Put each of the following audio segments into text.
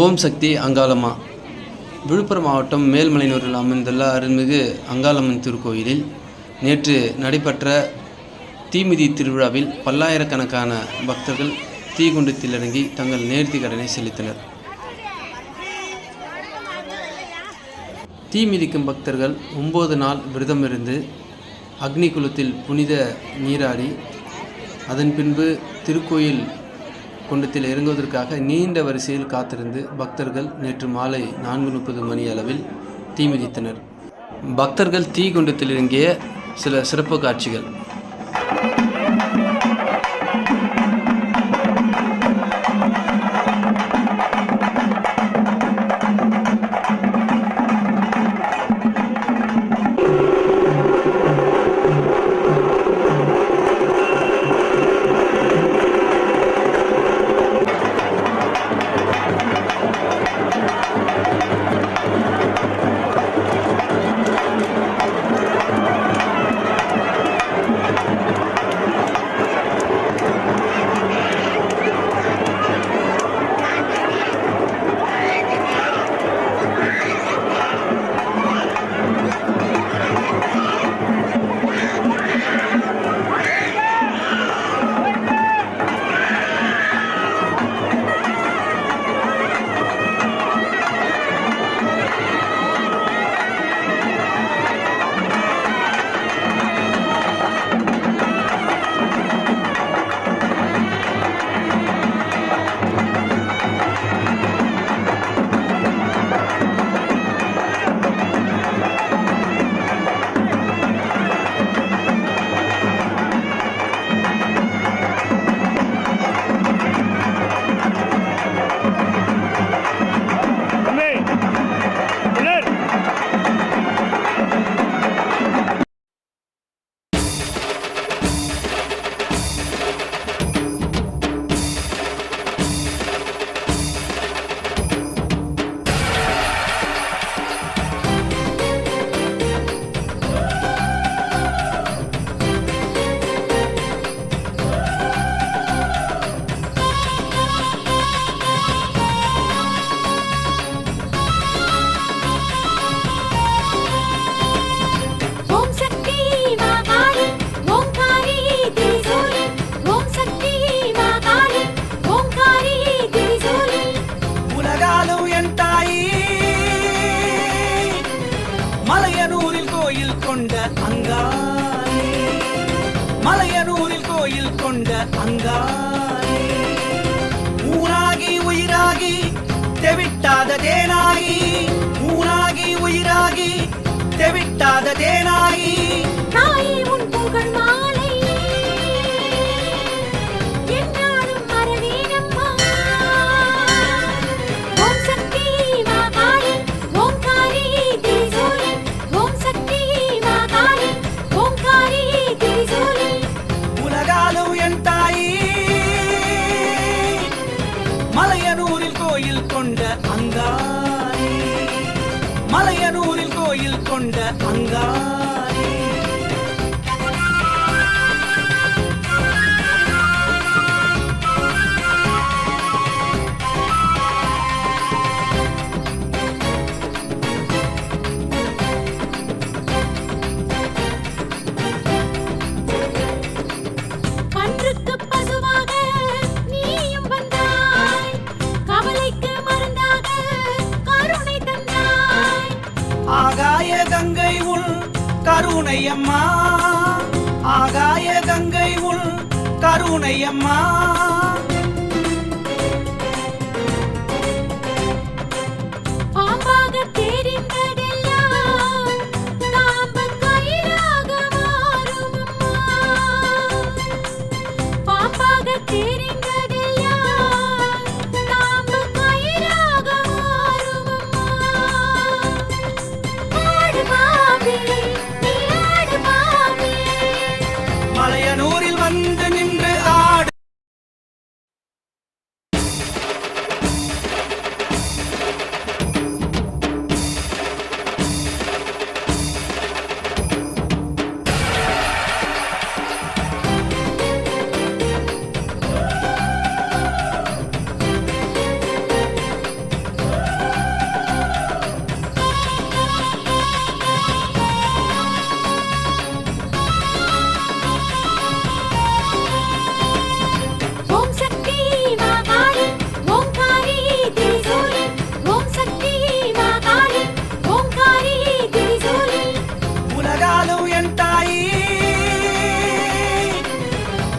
ஓம் சக்தி அங்காளம்மா. விழுப்புரம் மாவட்டம் மேல்மலையனூரில் அமைந்துள்ள அருள்மிகு அங்காளம்மன் திருக்கோயிலில் நேற்று நடைபெற்ற தீமிதி திருவிழாவில் பல்லாயிரக்கணக்கான பக்தர்கள் தீக்குண்டத்தில் இறங்கி தங்கள் நேர்த்தி கடனை செலுத்தினர். தீ மிதிக்கும் பக்தர்கள் ஒம்பது நாள் விரதமிருந்து அக்னி குலத்தில் புனித நீராடி அதன் பின்பு திருக்கோயில் குண்டத்தில் இறங்குவதற்காக நீண்ட வரிசையில் காத்திருந்து பக்தர்கள் நேற்று மாலை நான்கு முப்பது மணி அளவில் தீ மிதித்தனர். பக்தர்கள் தீ குண்டத்தில் இறங்கிய சில சிறப்பு காட்சிகள். கோயில் கொண்ட அங்காரே மலையனூரில் கோயில் கொண்ட அங்காரே ஊராகி உயிராகி தெவிட்டாத தேனாகி. ஊராகி உயிராகி தெவிட்டாத தேனாகி. கருணையம்மா. ஆகாய கங்கை உள் கருணையம்மா.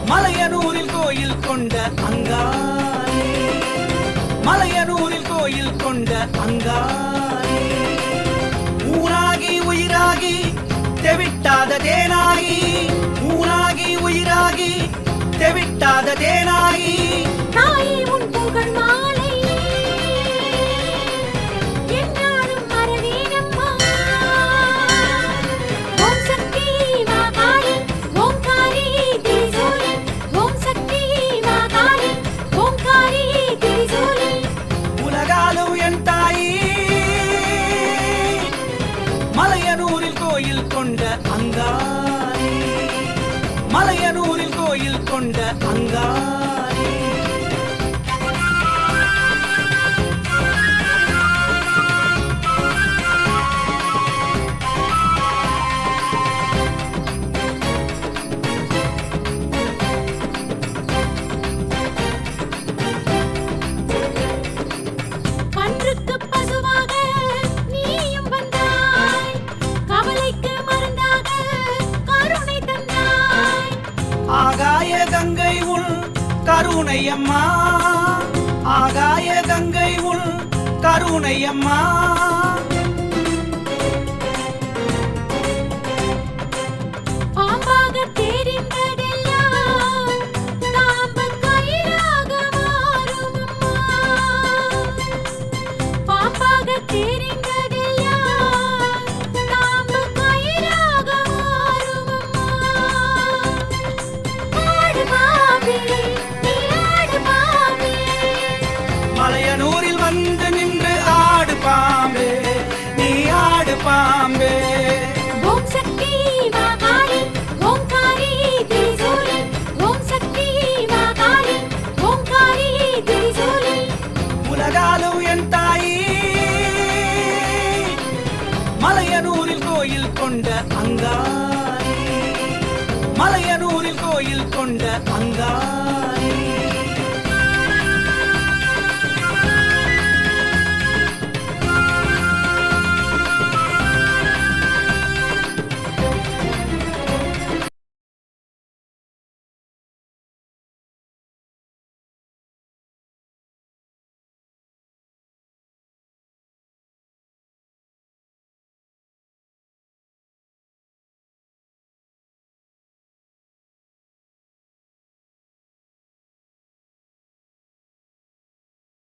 மலையனூரில் கோயில் கொண்ட அங்காரே மலையனூரில் கோயில் கொண்ட அங்காரே ஊராகி உயிராகி தெவிட்டாத தேனாயி ஊராகி உயிராகி தெவிட்டாத தேனாயி அங்கா கருணையம்மா. ஆகாய கங்கை உள் கருணையம்மா. என் தாயே. மலையனூரில் கோயில் கொண்ட அங்கா